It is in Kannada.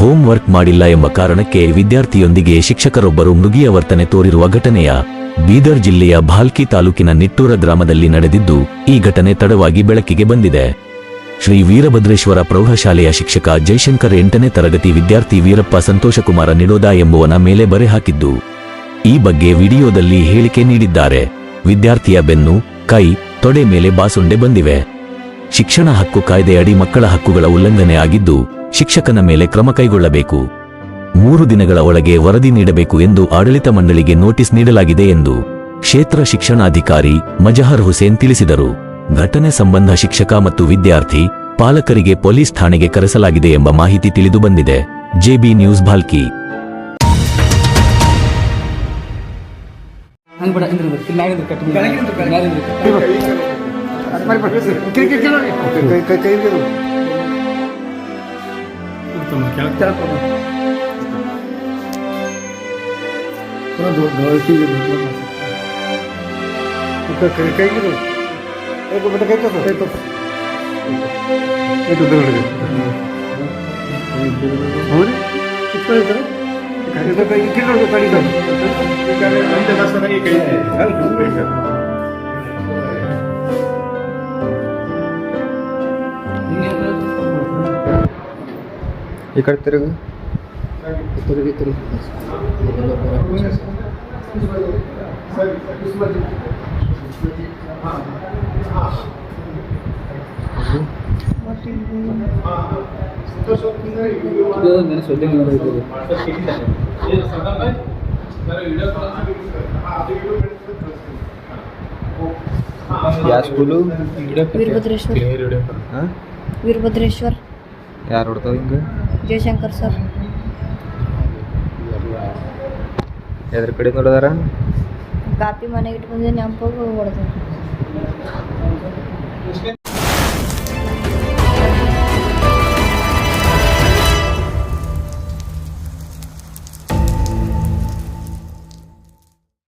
ಹೋಮ್ ವರ್ಕ್ ಮಾಡಿಲ್ಲ ಎಂಬ ಕಾರಣಕ್ಕೆ ವಿದ್ಯಾರ್ಥಿಯೊಂದಿಗೆ ಶಿಕ್ಷಕರೊಬ್ಬರು ಮೃಗಿಯ ವರ್ತನೆ ತೋರಿರುವ ಘಟನೆಯ ಬೀದರ್ ಜಿಲ್ಲೆಯ ಭಾಲ್ಕಿ ತಾಲೂಕಿನ ನಿಟ್ಟೂರ ಗ್ರಾಮದಲ್ಲಿ ನಡೆದಿದ್ದು, ಈ ಘಟನೆ ತಡವಾಗಿ ಬೆಳಕಿಗೆ ಬಂದಿದೆ. ಶ್ರೀ ವೀರಭದ್ರೇಶ್ವರ ಪ್ರೌಢಶಾಲೆಯ ಶಿಕ್ಷಕ ಜೈಶಂಕರ್ ಎಂಟನೇ ತರಗತಿ ವಿದ್ಯಾರ್ಥಿ ವೀರಪ್ಪ ಸಂತೋಷಕುಮಾರ ನಿಡೋದ ಎಂಬುವನ ಮೇಲೆ ಬರೆ ಹಾಕಿದ್ದು, ಈ ಬಗ್ಗೆ ವಿಡಿಯೋದಲ್ಲಿ ಹೇಳಿಕೆ ನೀಡಿದ್ದಾರೆ. ವಿದ್ಯಾರ್ಥಿಯ ಬೆನ್ನು, ಕೈ, ತೊಡೆ ಮೇಲೆ ಬಾಸುಂಡೆ ಬಂದಿವೆ. ಶಿಕ್ಷಣ ಹಕ್ಕು ಕಾಯ್ದೆಯಡಿ ಮಕ್ಕಳ ಹಕ್ಕುಗಳ ಉಲ್ಲಂಘನೆ ಆಗಿದ್ದು ಶಿಕ್ಷಕನ ಮೇಲೆ ಕ್ರಮ ಕೈಗೊಳ್ಳಬೇಕು ಮೂರು ದಿನಗಳ ಒಳಗೆ ವರದಿ ನೀಡಬೇಕು ಎಂದು ಆಡಳಿತ ಮಂಡಳಿಗೆ ನೋಟಿಸ್ ನೀಡಲಾಗಿದೆ ಎಂದು ಕ್ಷೇತ್ರ ಶಿಕ್ಷಣಾಧಿಕಾರಿ ಮಜಹರ್ ಹುಸೇನ್ ತಿಳಿಸಿದರು ಘಟನೆ ಸಂಬಂಧ ಶಿಕ್ಷಕ ಮತ್ತು ವಿದ್ಯಾರ್ಥಿ ಪಾಲಕರಿಗೆ ಪೊಲೀಸ್ ಠಾಣೆಗೆ ಕರೆಸಲಾಗಿದೆ ಎಂಬ ಮಾಹಿತಿ ತಿಳಿದು ಬಂದಿದೆ JB news Bhalki Estamos aqui agora. Quando eu que ele não quer cair que não. o é, como é que é que é? É tudo. É tudo tudo. Olha, isso é tudo. Cara, isso é que não está ligado. eu não está ligado. ಈ ಕಡೆ ತಿರುಗು. ಸೊಳ್ಳೆ ಇದೆ ಯಾವ ಸ್ಕೂಲು ವೀರಭದ್ರೇಶ್ವರ್. ಹಾಂ? ವೀರಭದ್ರೇಶ್ವರ್. ಯಾರು ಹೊಡ್ತಾವ ಹಿಂಗೆ? ಜಯಶಂಕರ್ ಸರ್. ಎದ್ರ ಕಡೆ ನೋಡದಾರ ಕಾಪಿ ಮನೆಗೆ ಇಟ್ಟು ಬಂದು ನೆನಪಾಗ